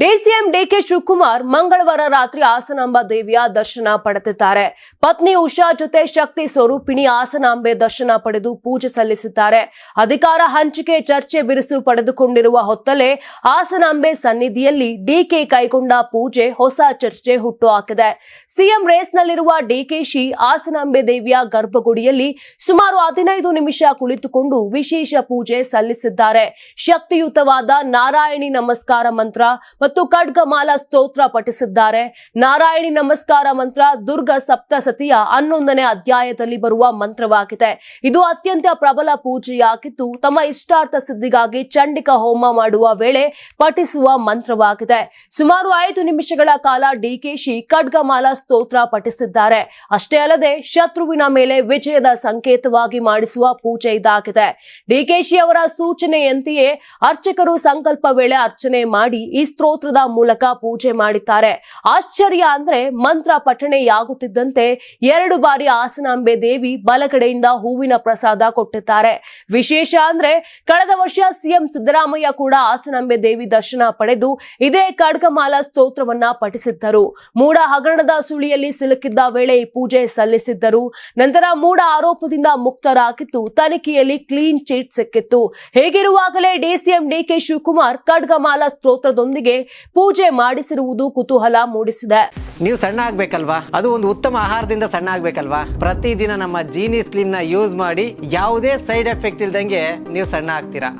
DCM DK Shivakumar ಮಂಗಳವಾರ ರಾತ್ರಿ ಹಾಸನಾಂಬ ದೇವಿಯ ದರ್ಶನ ಪಡೆದಿದ್ದಾರೆ. ಪತ್ನಿ ಉಷಾ ಜೊತೆ ಶಕ್ತಿ ಸ್ವರೂಪಿಣಿ ಹಾಸನಾಂಬೆ ದರ್ಶನ ಪಡೆದು ಪೂಜೆ ಸಲ್ಲಿಸಿದ್ದಾರೆ. ಅಧಿಕಾರ ಹಂಚಿಕೆ ಚರ್ಚೆ ಬಿರುಸು ಪಡೆದುಕೊಂಡಿರುವ ಹೊತ್ತಲೇ ಹಾಸನಾಂಬೆ ಸನ್ನಿಧಿಯಲ್ಲಿ ಡಿಕೆ ಕೈಗೊಂಡ ಪೂಜೆ ಹೊಸ ಚರ್ಚೆ ಹುಟ್ಟು ಹಾಕಿದೆ. ಸಿಎಂ ರೇಸ್ನಲ್ಲಿರುವ ಡಿಕೆಶಿ ಹಾಸನಾಂಬೆ ದೇವಿಯ ಗರ್ಭಗುಡಿಯಲ್ಲಿ ಸುಮಾರು ಹದಿನೈದು ನಿಮಿಷ ಕುಳಿತುಕೊಂಡು ವಿಶೇಷ ಪೂಜೆ ಸಲ್ಲಿಸಿದ್ದಾರೆ. ಶಕ್ತಿಯುತವಾದ ನಾರಾಯಣಿ ನಮಸ್ಕಾರ ಮಂತ್ರ ಮತ್ತು ಖಡ್ಗಮಾಲ ಸ್ತೋತ್ರ ಪಠಿಸಿದ್ದಾರೆ. ನಾರಾಯಣಿ ನಮಸ್ಕಾರ ಮಂತ್ರ ದುರ್ಗ ಸಪ್ತಸತಿಯ ಹನ್ನೊಂದನೇ ಅಧ್ಯಾಯದಲ್ಲಿ ಬರುವ ಮಂತ್ರವಾಗಿದೆ. ಇದು ಅತ್ಯಂತ ಪ್ರಬಲ ಪೂಜೆಯಾಗಿದ್ದು, ತಮ್ಮ ಇಷ್ಟಾರ್ಥ ಸಿದ್ಧಿಗಾಗಿ ಚಂಡಿಕ ಹೋಮ ಮಾಡುವ ವೇಳೆ ಪಠಿಸುವ ಮಂತ್ರವಾಗಿದೆ. ಸುಮಾರು ಐದು ನಿಮಿಷಗಳ ಕಾಲ ಡಿಕೆಶಿ ಖಡ್ಗಮಾಲ ಸ್ತೋತ್ರ ಪಠಿಸಿದ್ದಾರೆ. ಅಷ್ಟೇ ಅಲ್ಲದೆ ಶತ್ರುವಿನ ಮೇಲೆ ವಿಜಯದ ಸಂಕೇತವಾಗಿ ಮಾಡಿಸುವ ಪೂಜೆ ಇದಾಗಿದೆ. ಡಿಕೆಶಿ ಅವರ ಸೂಚನೆಯಂತೆಯೇ ಅರ್ಚಕರು ಸಂಕಲ್ಪ ವೇಳೆ ಅರ್ಚನೆ ಮಾಡಿ ಈ ಸ್ತೋತ್ರದ ಮೂಲಕ ಪೂಜೆ ಮಾಡಿದ್ದಾರೆ. ಆಶ್ಚರ್ಯ ಅಂದ್ರೆ ಮಂತ್ರ ಪಠಣೆಯಾಗುತ್ತಿದ್ದಂತೆ ಎರಡು ಬಾರಿ ಹಾಸನಾಂಬೆ ದೇವಿ ಬಲಗಡೆಯಿಂದ ಹೂವಿನ ಪ್ರಸಾದ ಕೊಟ್ಟಿದ್ದಾರೆ. ವಿಶೇಷ ಅಂದ್ರೆ ಕಳೆದ ವರ್ಷ ಸಿಎಂ ಸಿದ್ದರಾಮಯ್ಯ ಕೂಡ ಹಾಸನಾಂಬೆ ದೇವಿ ದರ್ಶನ ಪಡೆದು ಇದೇ ಖಡ್ಗಮಾಲ ಸ್ತೋತ್ರವನ್ನ ಪಠಿಸಿದ್ದರು. ಮೂಡ ಹಗರಣದ ಸುಳಿಯಲ್ಲಿ ಸಿಲುಕಿದ್ದ ವೇಳೆ ಪೂಜೆ ಸಲ್ಲಿಸಿದ್ದರು. ನಂತರ ಮೂಡ ಆರೋಪದಿಂದ ಮುಕ್ತರಾಗಿತ್ತು ತನಿಖೆಯಲ್ಲಿ ಕ್ಲೀನ್ ಚೀಟ್ ಸಿಕ್ಕಿತ್ತು. ಹೇಗಿರುವಾಗಲೇ ಡಿಸಿಎಂ ಡಿಕೆ ಶಿವಕುಮಾರ್ ಖಡ್ಗಮಾಲ ಸ್ತೋತ್ರದೊಂದಿಗೆ ಪೂಜೆ ಮಾಡಿಸಿರುವುದು ಕುತೂಹಲ ಮೂಡಿಸಿದೆ. ನೀವು ಸಣ್ಣ ಆಗ್ಬೇಕಲ್ವಾ? ಅದು ಒಂದು ಉತ್ತಮ ಆಹಾರದಿಂದ ಸಣ್ಣ ಆಗ್ಬೇಕಲ್ವಾ? ಪ್ರತಿದಿನ ನಮ್ಮ ಜೀನಿ ಸ್ಲಿಮ್ನ ಯೂಸ್ ಮಾಡಿ ಯಾವುದೇ ಸೈಡ್ ಎಫೆಕ್ಟ್ ಇಲ್ದಂಗೆ ನೀವು ಸಣ್ಣ ಆಗ್ತೀರಾ?